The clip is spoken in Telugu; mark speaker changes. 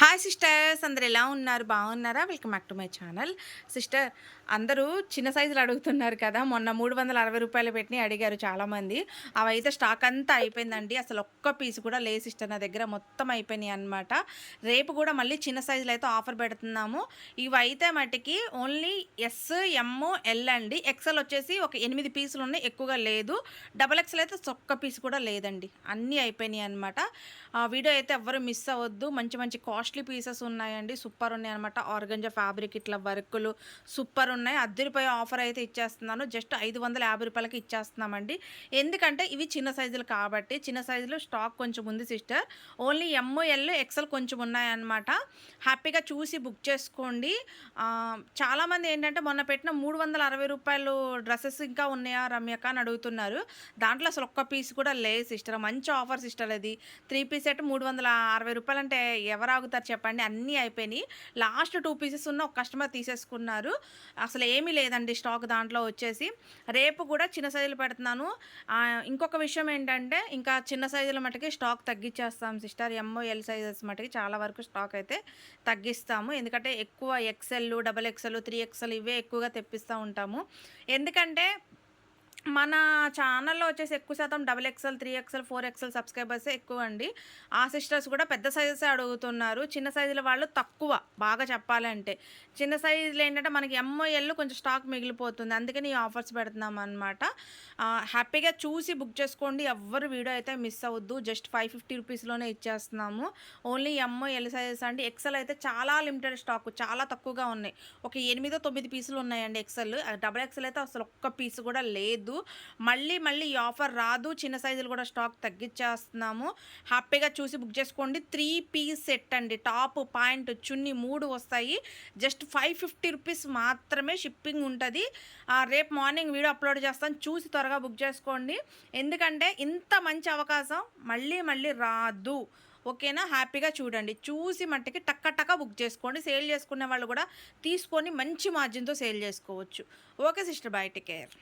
Speaker 1: హాయ్ సిస్టర్స్ అందరు ఎలా ఉన్నారు? బాగున్నారా? Welcome back to my channel. Sister అందరూ చిన్న సైజులు అడుగుతున్నారు కదా మొన్న మూడు వందల అరవై రూపాయలు పెట్టి అడిగారు చాలామంది. అవి అయితే స్టాక్ అంతా అయిపోయిందండి. అసలు ఒక్క పీస్ కూడా లే సిస్టర్ నా దగ్గర మొత్తం అయిపోయినాయి అనమాట రేపు కూడా మళ్ళీ చిన్న సైజులు అయితే ఆఫర్ పెడుతున్నాము. ఇవి అయితే మటుకి ఓన్లీ ఎస్ ఎమ్ ఎల్ అండి. ఎక్సెల్ వచ్చేసి ఒక ఎనిమిది పీసులు ఉన్నాయి ఎక్కువగా లేదు. డబల్ ఎక్సెల్ అయితే ఒక్క పీస్ కూడా లేదండి. అన్నీ అయిపోయినాయి అనమాట వీడియో అయితే ఎవ్వరు మిస్ అవ్వద్దు. మంచి మంచి కాస్ట్ కాస్ట్లీ పీసెస్ ఉన్నాయండి. సూపర్ ఉన్నాయి అనమాట ఆర్గంజా ఫ్యాబ్రిక్ ఇట్లా వర్కులు సూపర్ ఉన్నాయి. అద్దరిపోయే ఆఫర్ అయితే ఇచ్చేస్తున్నాను. జస్ట్ ఐదు వందల యాభై రూపాయలకి ఇచ్చేస్తున్నామండి. ఎందుకంటే ఇవి చిన్న సైజులు కాబట్టి చిన్న సైజులో స్టాక్ కొంచెం ఉంది సిస్టర్. ఓన్లీ ఎంఓఎల్ ఎక్సెల్ కొంచెం ఉన్నాయన్నమాట. హ్యాపీగా చూసి బుక్ చేసుకోండి. చాలామంది ఏంటంటే మొన్న పెట్టిన మూడు వందల అరవై రూపాయలు డ్రెస్సెస్ ఇంకా ఉన్నాయా రమ్యక అని అడుగుతున్నారు. దాంట్లో అసలు ఒక్క పీస్ కూడా లేదు సిస్టర్. మంచి ఆఫర్ సిస్టర్ అది. త్రీ పీస్ సెట్ మూడు వందల అరవై రూపాయలు అంటే ఎవరు ఆగుతారు? చెప్పండి అన్నీ అయిపోయినాయి. లాస్ట్ టూ పీసెస్ ఉన్న ఒక కస్టమర్ తీసేసుకున్నారు. అసలు ఏమీ లేదండి స్టాక్ దాంట్లో వచ్చేసి. రేపు కూడా చిన్న సైజులు పెడుతున్నాను. ఇంకొక విషయం ఏంటంటే ఇంకా చిన్న సైజుల మటుకి స్టాక్ తగ్గించేస్తాం సిస్టర్. ఎంఓ ఎల్ సైజెస్ మటుకి చాలా వరకు స్టాక్ అయితే తగ్గిస్తాము. ఎందుకంటే ఎక్కువ XL double XL three XL ఇవే ఎక్కువగా తెప్పిస్తూ ఉంటాము. ఎందుకంటే మన ఛానల్లో వచ్చేసి ఎక్కువ శాతం double XL three XL four XL subscribers ఎక్కువ అండి. ఆ సిస్టర్స్ కూడా పెద్ద సైజెస్ అడుగుతున్నారు. చిన్న సైజుల వాళ్ళు తక్కువ బాగా చెప్పాలంటే. చిన్న సైజులు ఏంటంటే మనకి ఎంఓఎల్ కొంచెం స్టాక్ మిగిలిపోతుంది. అందుకని ఈ ఆఫర్స్ పెడుతున్నాం అనమాట హ్యాపీగా చూసి బుక్ చేసుకోండి. ఎవ్వరు వీడియో అయితే మిస్ అవ్వద్దు. జస్ట్ ఫైవ్ ఫిఫ్టీ రూపీస్లోనే ఇచ్చేస్తున్నాము. ఓన్లీ ఎంఓఎల్ సైజెస్ అండి. ఎక్సెల్ అయితే చాలా లిమిటెడ్ స్టాక్ చాలా తక్కువగా ఉన్నాయి. ఒక ఎనిమిదో తొమ్మిది పీసులు ఉన్నాయండి ఎక్సెల్ డబల్ ఎక్సెల్ అయితే అసలు ఒక్క పీస్ కూడా లేదు. మళ్ళీ మళ్ళీ ఈ ఆఫర్ రాదు. చిన్న సైజులు కూడా స్టాక్ తగ్గించేస్తున్నాము. హ్యాపీగా చూసి బుక్ చేసుకోండి. త్రీ పీస్ సెట్ అండి. టాప్ పాయింట్ చున్ని మూడు వస్తాయి. జస్ట్ ఫైవ్ ఫిఫ్టీ రూపీస్ మాత్రమే షిప్పింగ్ ఉంటుంది. రేపు మార్నింగ్ వీడియో అప్లోడ్ చేస్తాను. చూసి త్వరగా బుక్ చేసుకోండి. ఎందుకంటే ఇంత మంచి అవకాశం మళ్ళీ మళ్ళీ రాదు. ఓకేనా? హ్యాపీగా చూడండి. చూసి మట్టికి టక్క టక్క బుక్ చేసుకోండి. సేల్ చేసుకునే వాళ్ళు కూడా తీసుకొని మంచి మార్జిన్తో సేల్ చేసుకోవచ్చు. Okay sister. Bye. Take care.